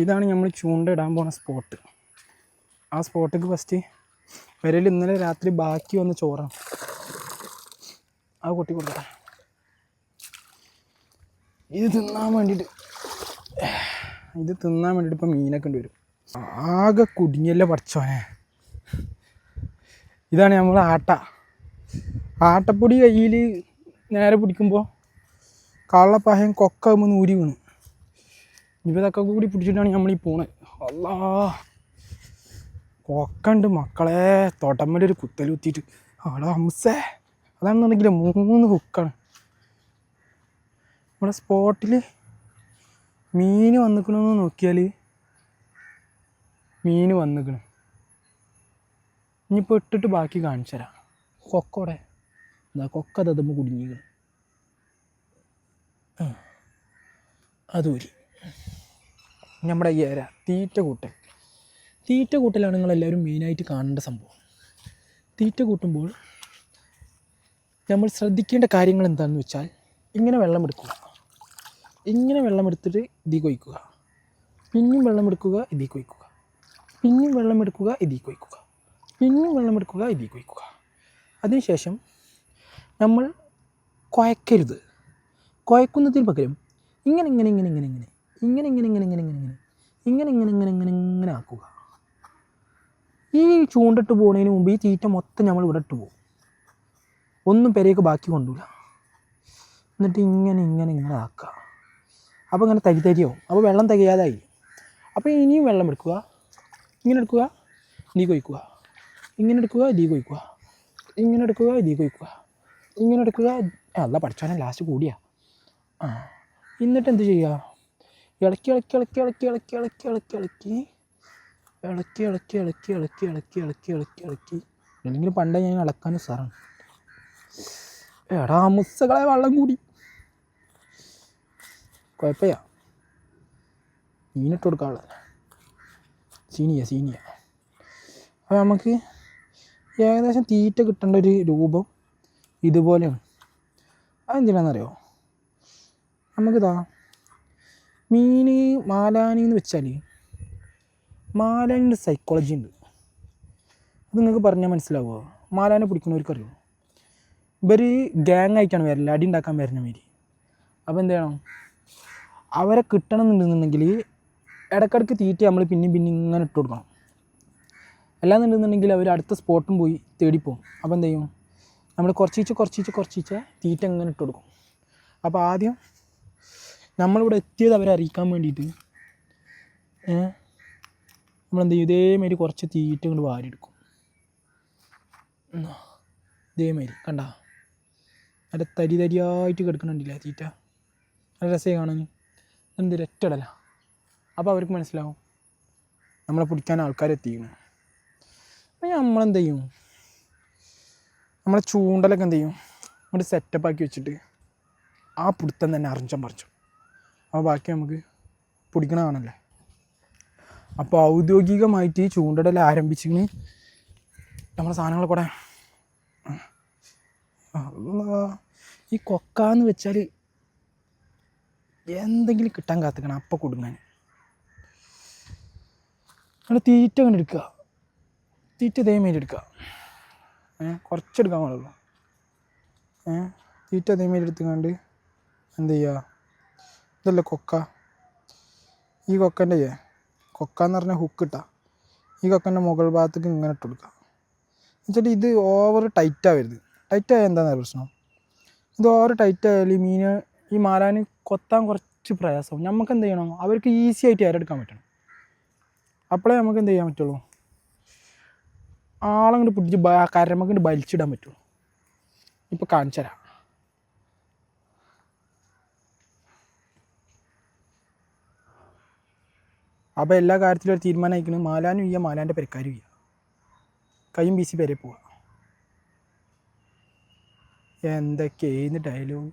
ഇതാണ് നമ്മൾ ചൂണ്ട ഇടാൻ പോണ സ്പോട്ട് ആ സ്പോട്ടിക്ക് ഫസ്റ്റ് വരയിൽ ഇന്നലെ രാത്രി ബാക്കി വന്ന ചോറാണ്. അത് കൊട്ടി കൊടുക്കട്ടെ. ഇത് തിന്നാൻ വേണ്ടിയിട്ട് ഇത് തിന്നാൻ വേണ്ടിയിട്ട് ഇപ്പം മീനൊക്കെ ഉണ്ട് വരും. ആകെ കുടുങ്ങിയല്ല പഠിച്ചോനെ ഇതാണ് നമ്മൾ ആട്ട. ആട്ടപ്പൊടി കയ്യിൽ നേരെ പിടിക്കുമ്പോൾ കള്ളപ്പായം കൊക്ക നൂരി വീണ്. ഇതൊക്കെ കൂടി പിടിച്ചിട്ടാണ് നമ്മൾ ഈ പോണത് അല്ലാ. കൊക്കണ്ട് മക്കളെ. തൊട്ടമ്മയുടെ ഒരു കുത്തൽ കുത്തിയിട്ട് അവിടെ അംസേ അതാണെന്നുണ്ടെങ്കിൽ മൂന്ന് ഹുക്കാണ് നമ്മുടെ സ്പോട്ടിൽ മീൻ വന്നിക്കണമെന്ന് നോക്കിയാൽ മീൻ വന്നിക്കണം. ഇനിയിപ്പോൾ ഇട്ടിട്ട് ബാക്കി കാണിച്ചു തരാം. കൊക്കോടെ. എന്താ കൊക്ക കുടുങ്ങിക്കണം. അതൂരി നമ്മുടെ ഈ ഏര തീറ്റ കൂട്ടൽ. തീറ്റ കൂട്ടലാണ് നിങ്ങളെല്ലാവരും മെയിനായിട്ട് കാണേണ്ട സംഭവം. തീറ്റ കൂട്ടുമ്പോൾ നമ്മൾ ശ്രദ്ധിക്കേണ്ട കാര്യങ്ങൾ എന്താണെന്ന് വെച്ചാൽ ഇങ്ങനെ വെള്ളം എടുക്കുക. ഇങ്ങനെ വെള്ളം എടുത്തിട്ട് ഇതിൽ കൊയ്ക്കുക. പിന്നെയും വെള്ളം എടുക്കുക ഇതിൽ കൊയ്ക്കുക. പിന്നെയും വെള്ളം എടുക്കുക ഇതിൽ കൊയ്ക്കുക. പിന്നെയും വെള്ളം എടുക്കുക ഇതിൽ കൊയ്ക്കുക. അതിനുശേഷം നമ്മൾ കുഴക്കരുത് കുഴക്കുന്നതിന് പകരം ഇങ്ങനെ ഇങ്ങനെ ഇങ്ങനെ ഇങ്ങനെ ഇങ്ങനെ ഇങ്ങനെ ഇങ്ങനെ ഇങ്ങനെ ഇങ്ങനെ ഇങ്ങനെ ഇങ്ങനെ ഇങ്ങനെ ഇങ്ങനെ ഇങ്ങനെ ഇങ്ങനെ ആക്കുക. ഈ ചൂണ്ടിട്ട് പോകുന്നതിന് മുമ്പ് ഈ തീറ്റ മൊത്തം നമ്മൾ ഇവിടെ ഇട്ട് പോകും. ഒന്നും പെരയൊക്കെ ബാക്കി കൊണ്ടുവില്ല എന്നിട്ട് ഇങ്ങനെ ഇങ്ങനെ ഇങ്ങനെ ആക്കുക. അപ്പോൾ ഇങ്ങനെ തരി തരിയാവും അപ്പോൾ വെള്ളം തികയാതായി. അപ്പോൾ ഇനിയും വെള്ളം എടുക്കുക. ഇങ്ങനെ എടുക്കുക നീ കൊയ്ക്കുക. ഇങ്ങനെ എടുക്കുക ഇതീ കൊയ്ക്കുക. ഇങ്ങനെ എടുക്കുക ഇതീ കൊയ്ക്കുക. ഇങ്ങനെ എടുക്കുക. അല്ല പഠിച്ചാലും ലാസ്റ്റ് കൂടിയാ. ആ എന്നിട്ട് എന്ത് ചെയ്യുക? ഇളക്കി ഇളക്കി ഇളക്കി ഇളക്കി ഇളക്കി ഇളക്കി ഇളക്കി ഇളക്കി ഇളക്കി ഇളക്കി ഇളക്കി ഇളക്കി ഇളക്കി ഇളക്കി ഇളക്കി ഇളക്കി അല്ലെങ്കിൽ പണ്ടേ ഞാൻ ഇളക്കാൻ സാറാണ് എടാ മുസ്സകളെ വെള്ളം കൂടി കുഴപ്പമില്ല മീനിട്ട് കൊടുക്കാനുള്ള സീനിയ സീനിയ അപ്പോൾ നമുക്ക് ഏകദേശം തീറ്റ കിട്ടേണ്ട ഒരു രൂപം ഇതുപോലെയാണ് അതെന്തിനാണെന്നറിയോ നമുക്കിതാ മീൻ മാലാനി എന്ന് വെച്ചാൽ മാലാനിന്റെ സൈക്കോളജി ഉണ്ട്. അത് നിങ്ങൾക്ക് പറഞ്ഞാൽ മനസ്സിലാവുമോ? മാലാനെ പിടിക്കുന്നവർക്കറിയോ? ഇവർ ഗ്യാങ് ആയിട്ടാണ് വരൽ അടി ഉണ്ടാക്കാൻ വരുന്ന മാതിരി. അപ്പോൾ എന്ത് ചെയ്യണം? അവരെ കിട്ടണം എന്നുണ്ടെന്നുണ്ടെങ്കിൽ ഇടയ്ക്കിടയ്ക്ക് തീറ്റ നമ്മൾ പിന്നെയും പിന്നെ ഇങ്ങനെ ഇട്ട് കൊടുക്കണം. അല്ലാന്നുണ്ടെന്നുണ്ടെങ്കിൽ അവർ അടുത്ത സ്പോട്ടും പോയി തേടിപ്പോവും അപ്പോൾ എന്ത് ചെയ്യും? നമ്മൾ കുറച്ചീച്ച് കുറച്ചീച്ച് കുറച്ചീച്ച തീറ്റ ഇങ്ങനെ ഇട്ട് കൊടുക്കും. അപ്പോൾ ആദ്യം നമ്മളിവിടെ എത്തിയത് അവരെ അറിയിക്കാൻ വേണ്ടിയിട്ട്. നമ്മളെന്ത് ചെയ്യും? ഇതേമാതിരി കുറച്ച് തീറ്റ കൊണ്ട് വാരിയെടുക്കും. ഇതേമാതിരി കണ്ട? നല്ല തരി തരിയായിട്ട് കിടക്കണുണ്ടല്ലേ തീറ്റ? നല്ല രസമായി കാണാൻ. എന്ത് രറ്റടല അപ്പോൾ അവർക്ക് മനസ്സിലാവും. നമ്മളെ പിടിക്കാൻ ആൾക്കാരെത്തിക്കണം അപ്പം നമ്മളെന്ത് ചെയ്യും? നമ്മളെ ചൂണ്ടലൊക്കെ എന്ത് ചെയ്യും? അങ്ങോട്ട് സെറ്റപ്പ് ആക്കി വെച്ചിട്ട് ആ പിടുത്തം തന്നെ അറിഞ്ചം പറിച്ചു അപ്പോൾ ബാക്കി നമുക്ക് പിടിക്കണതാണല്ലേ അപ്പോൾ ഔദ്യോഗികമായിട്ട് ഈ ചൂണ്ടടൽ ആരംഭിച്ചിങ്ങനെ നമ്മുടെ സാധനങ്ങൾ കൂടെ. ഈ കൊക്കാന്ന് വെച്ചാൽ എന്തെങ്കിലും കിട്ടാൻ കാത്തിക്കണം അപ്പം കൊടുങ്ങാൻ. നമ്മൾ തീറ്റ എടുക്കുക. തീറ്റ ഇതേമാതിരി എടുക്കുക. ഏ കുറച്ചെടുക്കാൻ പാടുള്ളൂ. ഏ തീറ്റ ഇതേമാതിരി എടുത്തുകൊണ്ട് എന്ത് ചെയ്യുക? ഇതല്ലേ കൊക്ക? ഈ കൊക്കന്റെ കൊക്ക എന്ന് പറഞ്ഞാൽ ഹുക്ക് ഇട്ടാ. ഈ കൊക്കന്റെ മുകൾ ഭാഗത്തേക്ക് ഇങ്ങനെ ഇട്ട് കൊടുക്കുക എന്നുവെച്ചാൽ ഇത് ഓവർ ടൈറ്റ് ആവരുത് ടൈറ്റ് ആയാൽ എന്താണ് പ്രശ്നം? ഇത് ഓവർ ടൈറ്റ് ആയാൽ ഈ മീൻ ഈ മാലാന് കൊത്താൻ കുറച്ച് പ്രയാസവും നമുക്ക് എന്ത് ചെയ്യണം? അവർക്ക് ഈസി ആയിട്ട് ഏരെടുക്കാൻ പറ്റണം. അപ്പോഴേ നമുക്ക് എന്ത് ചെയ്യാൻ പറ്റുള്ളൂ? ആളങ്ങോട്ട് പിടിച്ച് കരമങ്ങോട്ട് വലിച്ചിടാൻ പറ്റുള്ളൂ. ഇപ്പോൾ കാണിച്ചു തരാം. അപ്പോൾ എല്ലാ കാര്യത്തിലും ഒരു തീരുമാനം അയക്കണം മാലാനും ഇയ്യ മാലാന്റെ പെരക്കാരും ഇയ്യ. കൈയും വീശി പേരെ പോവുക എന്തൊക്കെയെന്ന് ഡയലോഗ്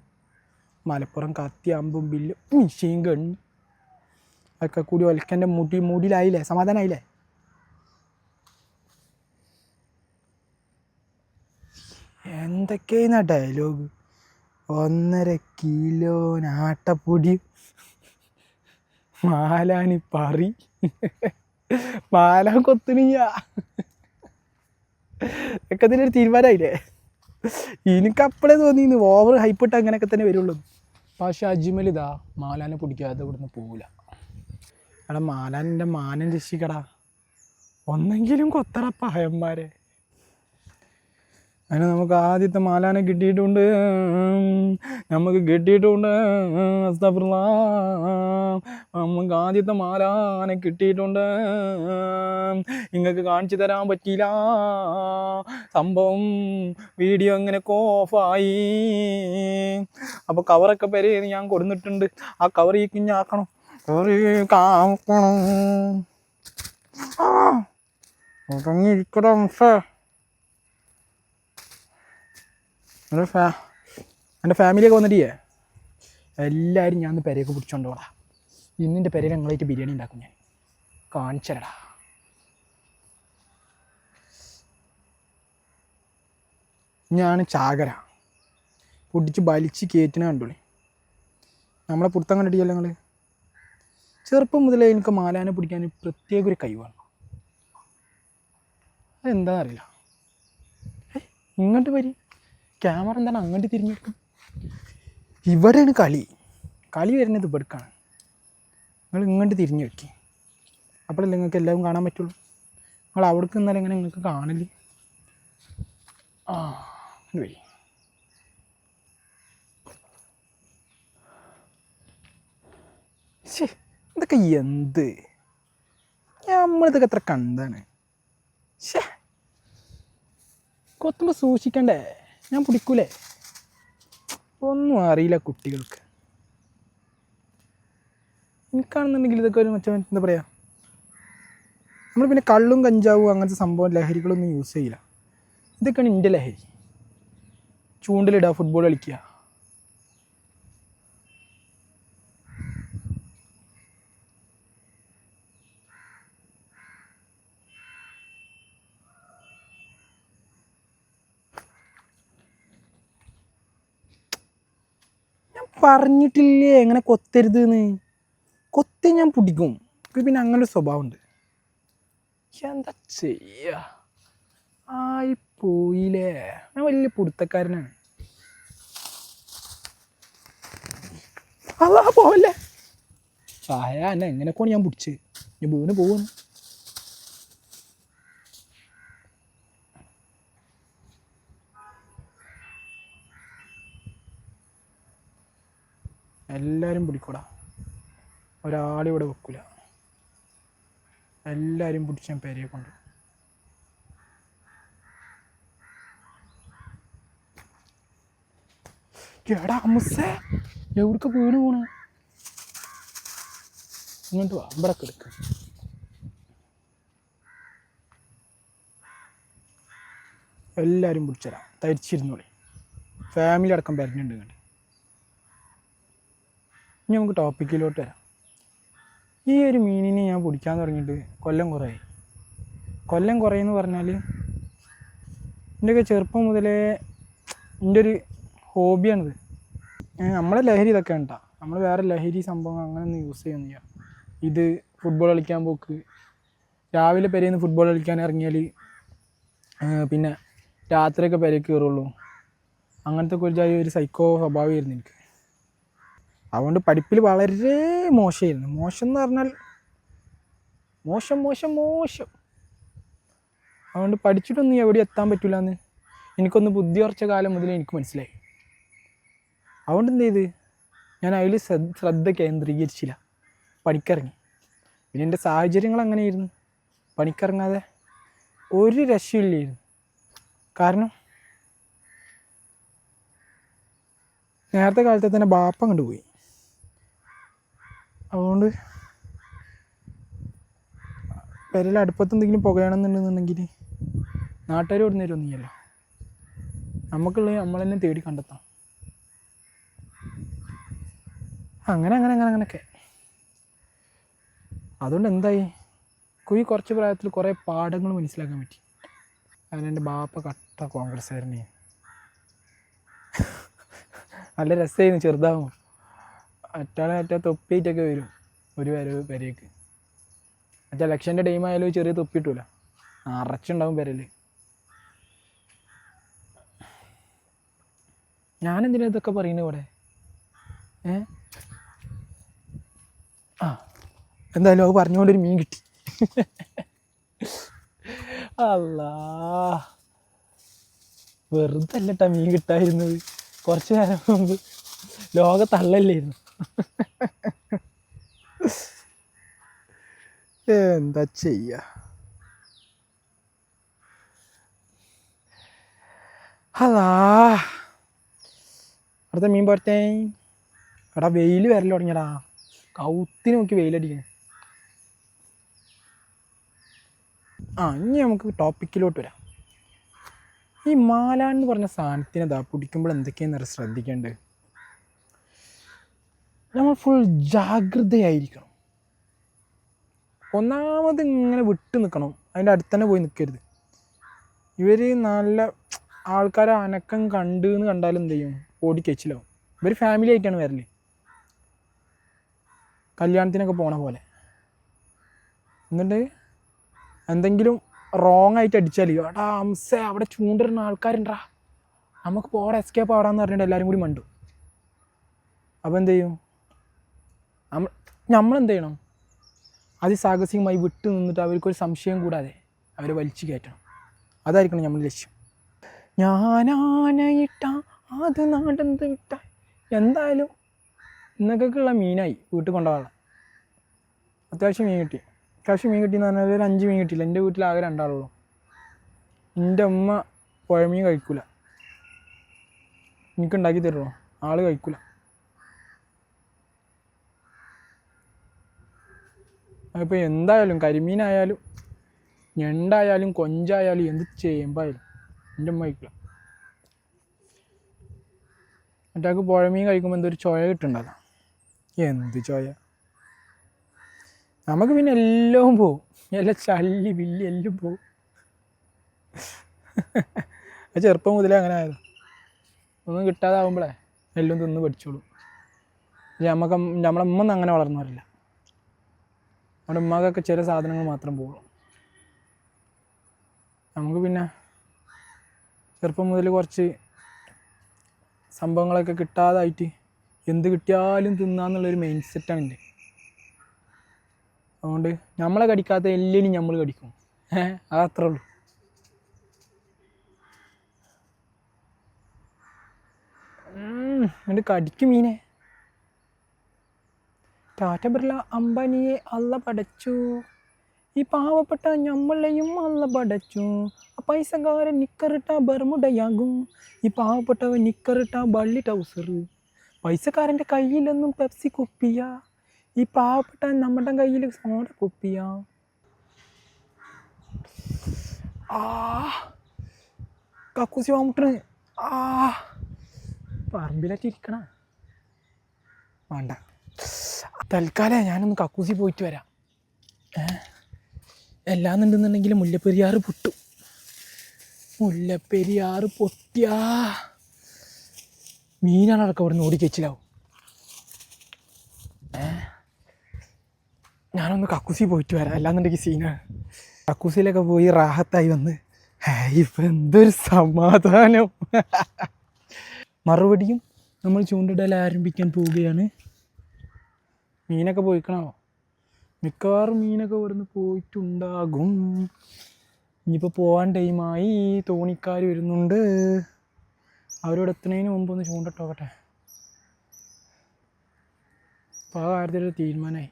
മലപ്പുറം കത്തി അമ്പും ബില്ലും മിഷീൻ കണ്ണ്. ഒക്കെ കൂടി ഒലക്കന്റെ മുടി മുടിയിലായില്ലേ സമാധാനമായില്ലേ എന്തൊക്കെയാണ് ഡയലോഗ് ഒന്നര കിലോ ആട്ടപ്പൊടി മാലാനി പറി. മാലാൻ കൊത്തുണിയ ഒക്കെ ഇതിനൊരു തീരുമാനമായില്ലേ? എനിക്ക് അപ്പോഴേ തോന്നിയിരുന്നു ഓവർ ഹൈപ്പിട്ട് അങ്ങനെയൊക്കെ തന്നെ വരുള്ളൂ. പക്ഷെ അജ്മൽ ഇതാ മാലാനെ പിടിക്കാതെ ഇവിടുന്ന് പോവില്ല. എടാ മാലാനിന്റെ മാനം രക്ഷിക്കടാ. ഒന്നെങ്കിലും കൊത്തറ പഹയന്മാരെ. അതിന് നമുക്ക് ആദ്യത്തെ മാലാനെ കിട്ടിയിട്ടുണ്ട്. നമുക്ക് കിട്ടിയിട്ടുണ്ട് അസ്തഫിറുല്ലാ. നമുക്ക് ആദ്യത്തെ മാലാനെ കിട്ടിയിട്ടുണ്ട്. നിങ്ങൾക്ക് കാണിച്ചു തരാൻ പറ്റിയില്ല. സംഭവം വീഡിയോ ഇങ്ങനെ ഓഫായി അപ്പോൾ കവറൊക്കെ പേര് ഞാൻ കൊടുത്തിട്ടുണ്ട് ആ കവർ ഈ കുഞ്ഞാക്കണം. കവർ കാക്കണം. ആ ഉറങ്ങിയിരിക്കടാ എന്റെ ഫാ എന്റെ ഫാമിലിയൊക്കെ വന്നിട്ടേ എല്ലാവരും ഞാൻ പെരയൊക്കെ പിടിച്ചോണ്ട് പോടാ. ഇന്നിന്റെ പെരയിൽ ഞങ്ങളായിട്ട് ബിരിയാണി ഉണ്ടാക്കും ഞാൻ. കാണിച്ചരടാ. ഞാൻ ചാകര. പൊടിച്ച് വലിച്ച് കയറ്റിന കണ്ടോളി നമ്മളെ പുറത്തം കണ്ടിട്ടില്ല നിങ്ങൾ ചെറുപ്പം മുതലേ എനിക്ക് മാലാനെ പിടിക്കാൻ പ്രത്യേക ഒരു കഴിവാണ്. അതെന്താണെന്നറിയില്ല ഇങ്ങോട്ട് വരി. ക്യാമറ എന്താണ് അങ്ങോട്ട് തിരിഞ്ഞു വെക്കും ഇവിടെയാണ് കളി. കളി വരുന്നത് ഇവിടേക്കാണ്. നിങ്ങൾ ഇങ്ങോട്ട് തിരിഞ്ഞു വെക്കി അപ്പോഴല്ലേ നിങ്ങൾക്ക് എല്ലാവരും കാണാൻ പറ്റുള്ളൂ. നിങ്ങൾ അവിടേക്ക് നിന്നാലും എങ്ങനെ നിങ്ങൾക്ക് കാണില്ല ആ വരി. ഇതൊക്കെ എന്ത്? നമ്മളിതൊക്കെ എത്ര കണ്ടാണ്? ശേ കൊത്തുമ്പോൾ സൂക്ഷിക്കണ്ടേ? ഞാൻ പിടിക്കൂലേ? ഒന്നും അറിയില്ല കുട്ടികൾക്ക്. എനിക്കാണെന്നുണ്ടെങ്കിൽ ഇതൊക്കെ ഒരു മറ്റേ എന്താ പറയുക നമ്മൾ പിന്നെ കള്ളും കഞ്ചാവും അങ്ങനത്തെ സംഭവം ലഹരികളൊന്നും യൂസ് ചെയ്യില്ല. ഇതൊക്കെയാണ് എന്റെ ലഹരി. ചൂണ്ടിലിടുക ഫുട്ബോൾ കളിക്കുക ഞാൻ പറഞ്ഞിട്ടില്ലേ? എങ്ങനെ കൊത്തരുത് എന്ന് കൊത്തി ഞാൻ പിടിക്കും. എനിക്ക് പിന്നെ അങ്ങനെ സ്വഭാവമുണ്ട്. എന്താ ചെയ്യ? ആയി പോയില്ലേ ഞാൻ വലിയ പുടുത്തക്കാരനാണ്. അതാ പോവല്ലേ? ചായ എന്നെ എങ്ങനെയൊക്കെയാണ് ഞാൻ പിടിച്ച് ഞാൻ വീണ് പോവാണ്. എല്ലാവരും പിടിക്കൂടാ. ഒരാളും ഇവിടെ വെക്കൂല. എല്ലാവരും പിടിച്ച് ഞാൻ പേരയെ കൊണ്ട് എടാ അമ്മസേ എവിടേക്ക് വീണ് പോണ്? ഇങ്ങോട്ട് വാ ഇവിടെ കിടക്ക് എല്ലാവരും പിടിച്ചുതരാം തരിച്ചിരുന്നോളി. ഫാമിലി അടക്കം വരുന്നുണ്ട് ഇങ്ങോട്ട്. ഇനി നമുക്ക് ടോപ്പിക്കിലോട്ട് വരാം. ഈ ഒരു മീനിനെ ഞാൻ പിടിക്കാൻ തുടങ്ങിയിട്ട് കൊല്ലം കുറേ കൊല്ലം കുറേന്ന് പറഞ്ഞാൽ എന്റെയൊക്കെ ചെറുപ്പം മുതലേ എന്റെ ഒരു ഹോബിയാണിത് നമ്മളെ ലഹരി ഇതൊക്കെ ഉണ്ടാ നമ്മൾ വേറെ ലഹരി സംഭവം അങ്ങനെയൊന്നും യൂസ് ചെയ്യുന്നില്ല. ഇത് ഫുട്ബോൾ കളിക്കാൻ പോക്ക്. രാവിലെ പെരേന്ന് ഫുട്ബോൾ കളിക്കാൻ ഇറങ്ങിയാൽ പിന്നെ രാത്രിയൊക്കെ പെരയ്ക്ക് കയറുള്ളൂ അങ്ങനത്തെ ഒരു ഒരു സൈക്കോ സ്വഭാവമായിരുന്നു എനിക്ക്. അതുകൊണ്ട് പഠിപ്പിൽ വളരെ മോശമായിരുന്നു. മോശം എന്ന് പറഞ്ഞാൽ മോശം മോശം മോശം. അതുകൊണ്ട് പഠിച്ചിട്ടൊന്നും എവിടെ എത്താൻ പറ്റില്ല എന്ന് എനിക്കൊന്ന് ബുദ്ധി ഉറച്ച കാലം മുതൽ എനിക്ക് മനസ്സിലായി. അതുകൊണ്ട് എന്ത് ചെയ്ത്? ഞാൻ അതിൽ ശ്രദ്ധ കേന്ദ്രീകരിച്ചില്ല. പണിക്കിറങ്ങി. പിന്നെ എന്റെ സാഹചര്യങ്ങൾ അങ്ങനെയായിരുന്നു. പണിക്കിറങ്ങാതെ ഒരു രക്ഷയില്ലായിരുന്നു. കാരണം നേരത്തെ കാലത്തെ തന്നെ ബാപ്പ അങ്ങോട്ട് പോയി. അതുകൊണ്ട് പെരയിൽ അടുപ്പത്ത് എന്തെങ്കിലും പുകയാണെന്നുണ്ടെന്നുണ്ടെങ്കിൽ നാട്ടുകാർ ഇവിടെ നേരമൊന്നുമില്ലല്ലോ നമുക്കുള്ളത് നമ്മൾ തന്നെ തേടി കണ്ടെത്താം. അങ്ങനെ അങ്ങനെ അങ്ങനെ അങ്ങനെയൊക്കെ. അതുകൊണ്ട് എന്തായി? കുയി കുറച്ച് പ്രായത്തിൽ കുറേ പാഠങ്ങൾ മനസ്സിലാക്കാൻ പറ്റി. അങ്ങനെ എന്റെ ബാപ്പ കട്ട കോൺഗ്രസ്സുകാരനെ നല്ല രസമായിരുന്നു ചെറുതാവും അറ്റാളെ അറ്റാ തൊപ്പിയിട്ടൊക്കെ വരും. ഒരു വരവ് പെരയ്ക്ക് മറ്റേ ഇലക്ഷന്റെ ടൈം ആയാലും ചെറിയ തൊപ്പിട്ടൂല അറച്ചുണ്ടാവും പെരൽ. ഞാനെന്തിനാ ഇതൊക്കെ പറയുന്നത് ഇവിടെ? ഏ? ആ എന്തായാലും അത് പറഞ്ഞുകൊണ്ടൊരു മീൻ കിട്ടി. അല്ലാ വെറുതെ അല്ലട്ടാ മീൻ കിട്ടായിരുന്നത് കുറച്ച് നേരം മുമ്പ് ലോക തള്ളല്ലായിരുന്നു എന്താ ചെയ്യ? അതാ അടുത്ത മീൻ പോരത്തേ. എടാ വെയിൽ വരൽ തുടങ്ങിയടാ. കൗത്തിന് നോക്കി വെയിലടിക്കുന്നു ആ ഇനി നമുക്ക് ടോപ്പിക്കിലോട്ട് വരാം. ഈ മാലാൻ എന്ന് പറഞ്ഞ സാധനത്തിനെ ദാ പിടിക്കുമ്പോൾ എന്തൊക്കെയാണെന്ന് ശ്രദ്ധിക്കേണ്ടത്? നമ്മൾ ഫുൾ ജാഗ്രതയായിരിക്കണം. ഒന്നാമത് ഇങ്ങനെ വിട്ട് നിൽക്കണം. അതിന്റെ അടുത്ത് തന്നെ പോയി നിൽക്കരുത്. ഇവർ നല്ല ആൾക്കാരെ അനക്കം കണ്ടു എന്ന് കണ്ടാലും എന്ത് ചെയ്യും? ഓടിക്കച്ചിലാവും ഇവർ ഫാമിലി ആയിട്ടാണ് വരൽ. കല്യാണത്തിനൊക്കെ പോണ പോലെ. എന്നിട്ട് എന്തെങ്കിലും റോങ് ആയിട്ട് അടിച്ചാൽ എടാ അംസേ അവിടെ ചൂണ്ടിരുന്ന ആൾക്കാരുണ്ടാ. നമുക്ക് പോടെ എസ്കേപ്പ് ആടാന്ന് പറഞ്ഞിട്ട് എല്ലാവരും കൂടി മണ്ടു. അപ്പോൾ എന്ത് ചെയ്യും? നമ്മൾ നമ്മളെന്ത് ചെയ്യണം അതിസാഹസികമായി വിട്ടു നിന്നിട്ട് അവർക്കൊരു സംശയം കൂടാതെ അവരെ വലിച്ചു കയറ്റണം. അതായിരിക്കണം നമ്മുടെ ലക്ഷ്യം. ഞാനാനയിട്ട അത് നാടെന്ത് വിട്ട. എന്തായാലും ഇന്നൊക്കെയുള്ള മീനായി വീട്ടിൽ കൊണ്ടുപോകാനുള്ള. അത്യാവശ്യം മീൻ കിട്ടി. അത്യാവശ്യം മീൻ കിട്ടിയെന്ന് പറഞ്ഞാൽ ഒരു അഞ്ച് മീൻ കിട്ടിയില്ല. എന്റെ വീട്ടിൽ ആകെ രണ്ടാളുള്ളൂ. എന്റെ അമ്മ പുഴമീൻ കഴിക്കൂല. എനിക്ക് ഉണ്ടാക്കി തരുള്ളൂ. ആൾ കഴിക്കൂല. അപ്പോൾ എന്തായാലും കരിമീനായാലും ഞണ്ടായാലും കൊഞ്ചായാലും എന്ത് ചെയ്യുമ്പായാലും. എന്റെ ഉമ്മ കഴിക്കില്ല. മറ്റാൾക്ക് പുഴമീൻ കഴിക്കുമ്പോൾ എന്തൊരു ചോയ കിട്ടുന്നുണ്ടല്ലോ. എന്ത് ചോയ? നമുക്ക് പിന്നെ എല്ലാം പോവും. എല്ലാം ചല്ലി വില്ലി എല്ലാം പോവും. അത് ചെറുപ്പം മുതലേ അങ്ങനെ ആയത്. ഒന്നും കിട്ടാതാവുമ്പോഴേ എല്ലാം തിന്ന് പഠിച്ചോളൂ. പക്ഷെ നമുക്ക് നമ്മളെ ഉമ്മ അങ്ങനെ വളർന്നവരില്ല. നമ്മുടെ ഉമ്മക്കൊക്കെ ചില സാധനങ്ങൾ മാത്രം പോകും. നമുക്ക് പിന്നെ ചെറുപ്പം മുതൽ കുറച്ച് സംഭവങ്ങളൊക്കെ കിട്ടാതായിട്ട് എന്ത് കിട്ടിയാലും തിന്നാന്നുള്ളൊരു മെയിൻ സെറ്റാണ് എന്റെ അതുകൊണ്ട് നമ്മളെ കടിക്കാത്ത എല്ലിനും നമ്മൾ കടിക്കും. ഏഹ് അതത്രേ ഉള്ളൂ. എന്നിട്ട് കടിക്കും മീനെ. ടാറ്റ ബിർള അംബാനിയെ അല്ല പടച്ചു. ഈ പാവപ്പെട്ട ഞമ്മളെയും അല്ല പടച്ചു. ആ പൈസക്കാരൻ നിക്കറിട്ട ബർമുടയാകും ഈ പാവപ്പെട്ടവൻ നിക്കറിട്ട ബള്ളി ടൗസർ. പൈസക്കാരന്റെ കയ്യിലൊന്നും പെപ്സി കുപ്പിയ. ഈ പാവപ്പെട്ട നമ്മുടെ കയ്യിൽ സോഡ കുപ്പിയ. ആ കക്കൂസി വാമുട്ടണ് ആ പറമ്പിലായിട്ട് ഇരിക്കണ. വേണ്ട. തൽക്കാലം ഞാനൊന്ന് കക്കൂസി പോയിട്ട് വരാം. എല്ലാം ഉണ്ടെന്നുണ്ടെങ്കിൽ മുല്ലപ്പെരിയാറ് പൊട്ടും. മുല്ലപ്പെരിയാറ് പൊട്ടിയാ. മീനാണടക്കം അവിടെ നിന്ന് ഓടിക്കച്ചിലാവും ഞാനൊന്ന് കക്കൂസി പോയിട്ട് വരാം. അല്ലാന്നുണ്ടെങ്കിൽ സീനാണ് കക്കൂസിലൊക്കെ പോയി റാഹത്തായി വന്ന്. ഇപ്പം എന്തൊരു സമാധാനം. മറുപടിയും നമ്മൾ ചൂണ്ടിടൽ ആരംഭിക്കാൻ പോവുകയാണ്. മീനൊക്കെ പോയിക്കണോ? മിക്കവാറും മീനൊക്കെ ഇവിടുന്ന് പോയിട്ടുണ്ടാകും. ഇനിയിപ്പോൾ പോകാൻ ടൈമായി തോണിക്കാർ വരുന്നുണ്ട്. അവരോട് എത്തുന്നതിന് മുമ്പ് ഒന്ന് ചൂണ്ടട്ടോക്കട്ടെ അപ്പോൾ ആ കാര്യത്തിൽ ഒരു തീരുമാനമായി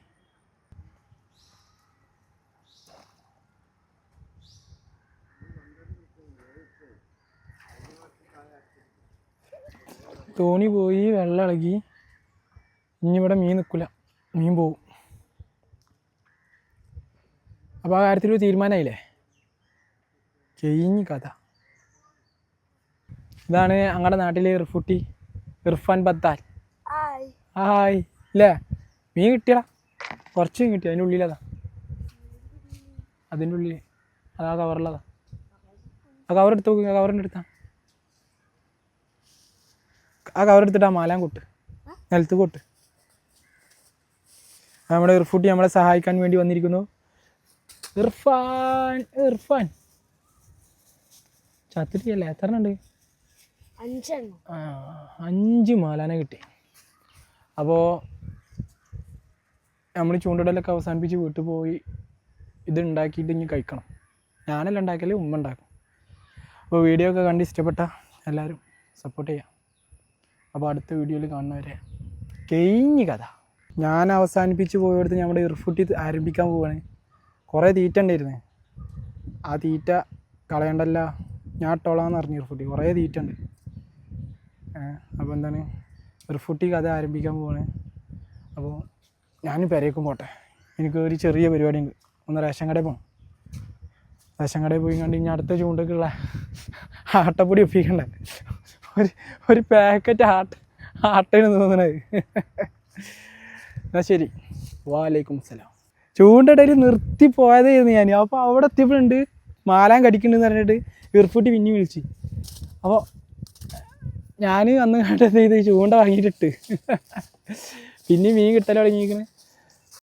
തോണി പോയി വെള്ളം ഇളകി. ഇനി ഇവിടെ മീൻ നിൽക്കില്ല മീൻ പോവും. അപ്പോൾ ആ കാര്യത്തിൽ ഒരു തീരുമാനമായില്ലേ കഴിഞ്ഞ് കഥ. ഇതാണ് ഞങ്ങളുടെ നാട്ടിലെ ഇർഫുട്ടി ഇർഫാൻ ബത്താൽ ഹായ്. ഇല്ലേ? മീൻ കിട്ടിയടാ. കുറച്ച് കിട്ടി. അതിന്റെ ഉള്ളിലതാ. അതിന്റെ ഉള്ളിൽ അതാ കവറിലതാ. ആ കവർ എടുത്ത് നോക്ക്. ആ കവറിന്റെ എടുത്താ ആ കവർ എടുത്തിട്ട് ആ മാലാൻ കൊട്ട്. നിലത്ത് കൊട്ട്. നമ്മുടെ ഇർഫുട്ടി നമ്മളെ സഹായിക്കാൻ വേണ്ടി വന്നിരിക്കുന്നു. ഇർഫാൻ ഇർഫാൻ. ചത്തിട്ടിയല്ലേ എത്ര ഉണ്ട്? ആ, അഞ്ച് മാലാന കിട്ടി. അപ്പോൾ നമ്മൾ ചൂണ്ടടലൊക്കെ അവസാനിപ്പിച്ച് വീട്ടിൽ പോയി ഇത് ഉണ്ടാക്കിയിട്ട് ഇനി കഴിക്കണം. ഞാനല്ല ഉണ്ടാക്കൽ ഉമ്മ ഉണ്ടാക്കും. അപ്പോൾ വീഡിയോ ഒക്കെ കണ്ട് ഇഷ്ടപ്പെട്ട എല്ലാവരും സപ്പോർട്ട് ചെയ്യാം. അപ്പോൾ അടുത്ത വീഡിയോയിൽ കാണുന്നവരെ കഴിഞ്ഞ് കഥ. ഞാൻ അവസാനിപ്പിച്ച് പോയടുത്ത് നമ്മുടെ ഇർഫുട്ടി ആരംഭിക്കാൻ പോവാണ്. കുറേ തീറ്റ ഉണ്ടായിരുന്നേ ആ തീറ്റ കളയണ്ടല്ല. ഞാൻ ഇട്ടോളാന്ന് പറഞ്ഞു ഇർഫുട്ടി കുറേ തീറ്റ ഉണ്ട് അപ്പോൾ എന്താണ്? ഇർഫുട്ടി കഥ ആരംഭിക്കാൻ പോവാണ്. അപ്പോൾ ഞാൻ പെരേക്കും പോട്ടെ. എനിക്ക് ഒരു ചെറിയ പരിപാടി ഉണ്ട് ഒന്ന് റേഷൻ കടയിൽ പോകണം റേഷൻ കടയിൽ പോയി കണ്ട് ഇനി അടുത്ത ചൂണ്ടക്കുള്ള ആട്ടപ്പൊടി ഒപ്പിക്കണ്ടേ? ഒരു ഒരു പാക്കറ്റ് ആട്ട ആട്ടയാണ് തോന്നണത്. എന്നാൽ ശരി. വാലൈക്കും സലാം. ചൂണ്ടടയിൽ നിർത്തി പോയതായിരുന്നു ഞാൻ. അപ്പോൾ അവിടെ എത്തിയപ്പോഴുണ്ട് മാലാൻ കടിക്കുന്നുണ്ടെന്ന് പറഞ്ഞിട്ട് ഇർഫുട്ടി പിന്നെ വിളിച്ച്. അപ്പോൾ ഞാൻ അന്ന് കണ്ടത് ചൂണ്ട വാങ്ങിയിട്ടിട്ട്. പിന്നെ മീൻ കിട്ടാൻ തുടങ്ങിയിരിക്കണ്.